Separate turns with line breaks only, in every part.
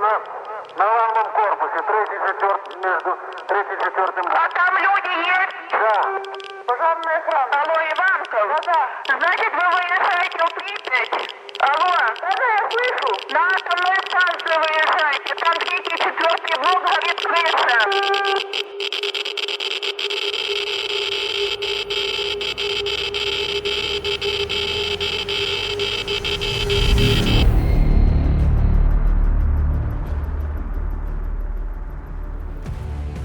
на, на лавном корпусе, третий, четвертый, между третий, четвертым. А там люди есть? Да. Пожарная охрана. Алло, Иванков? Да, да. Значит, вы выезжаете в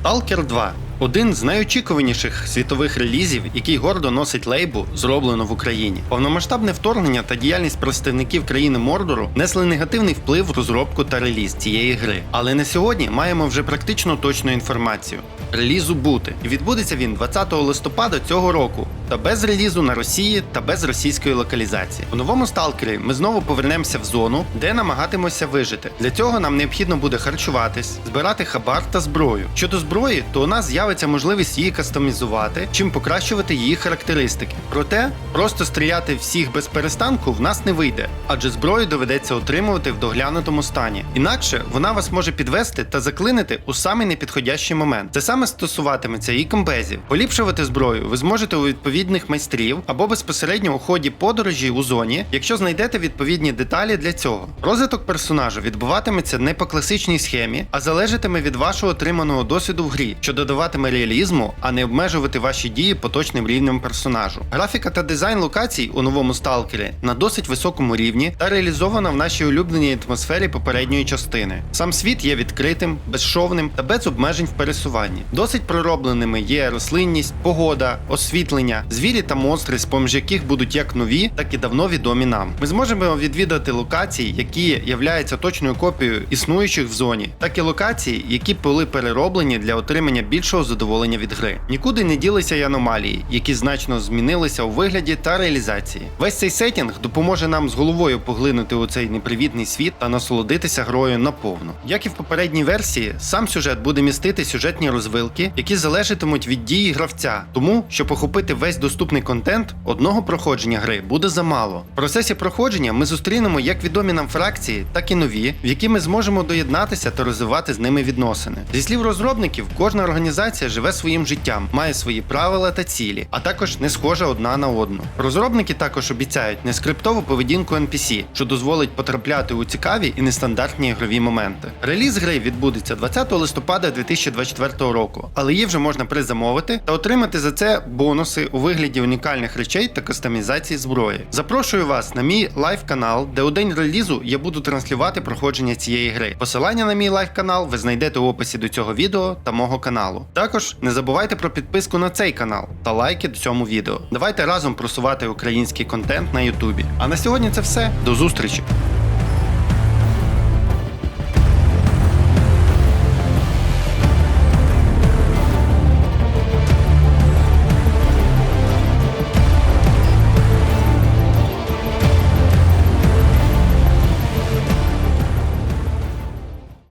Stalker 2 один з найочікуваніших світових релізів, який гордо носить лейбу, зроблено в Україні. Повномасштабне вторгнення та діяльність представників країни Мордору несли негативний вплив в розробку та реліз цієї гри. Але на сьогодні маємо вже практично точну інформацію. Релізу бути. І відбудеться він 20 листопада цього року, та без релізу на Росії та без російської локалізації. У новому сталкері ми знову повернемося в зону, де намагатимося вижити. Для цього нам необхідно буде харчуватись, збирати хабар та зброю. Щодо зброї, то у нас з'явиться можливість її кастомізувати, чим покращувати її характеристики. Проте просто стріляти всіх без перестанку в нас не вийде, адже зброю доведеться отримувати в доглянутому стані. Інакше вона вас може підвести та заклинити у самий непідходящий момент. Це саме стосуватиметься і комбезів. Поліпшувати зброю ви зможете у відповідних майстрів або безпосередньо у ході подорожі у зоні, якщо знайдете відповідні деталі для цього. Розвиток персонажу відбуватиметься не по класичній схемі, а залежатиме від вашого отриманого досвіду в грі, що додаватиме реалізму, а не обмежувати ваші дії поточним рівнем персонажу. Графіка та дизайн локацій у новому сталкері на досить високому рівні та реалізована в нашій улюбленій атмосфері попередньої частини. Сам світ є відкритим, безшовним та без обмежень в пересуванні. Досить проробленими є рослинність, погода, освітлення, звірі та монстри, з поміж яких будуть як нові, так і давно відомі нам. Ми зможемо відвідати локації, які являються точною копією існуючих в зоні, так і локації, які були перероблені для отримання більшого задоволення від гри. Нікуди не ділися й аномалії, які значно змінилися у вигляді та реалізації. Весь цей сетінг допоможе нам з головою поглинути у цей непривітний світ та насолодитися грою наповну. Як і в попередній версії, сам сюжет буде містити сюжетні розвилки, які залежатимуть від дії гравця, тому щоб охопити весь доступний контент, одного проходження гри буде замало. В процесі проходження ми зустрінемо як відомі нам фракції, так і нові, в які ми зможемо доєднатися та розвивати з ними відносини. Зі слів розробників, кожна організація живе своїм життям, має свої правила та цілі, а також не схожа одна на одну. Розробники також обіцяють нескриптову поведінку NPC, що дозволить потрапляти у цікаві і нестандартні ігрові моменти. Реліз гри відбудеться 20 листопада 2024 року, але її вже можна призамовити та отримати за це бонуси у вигляді унікальних речей та кастомізації зброї. Запрошую вас на мій лайв канал, де у день релізу я буду транслювати проходження цієї гри. Посилання на мій лайв канал ви знайдете у описі до цього відео та мого каналу. Також не забувайте про підписку на цей канал та лайки до цьому відео. Давайте разом просувати український контент на Ютубі. А на сьогодні це все. До зустрічі!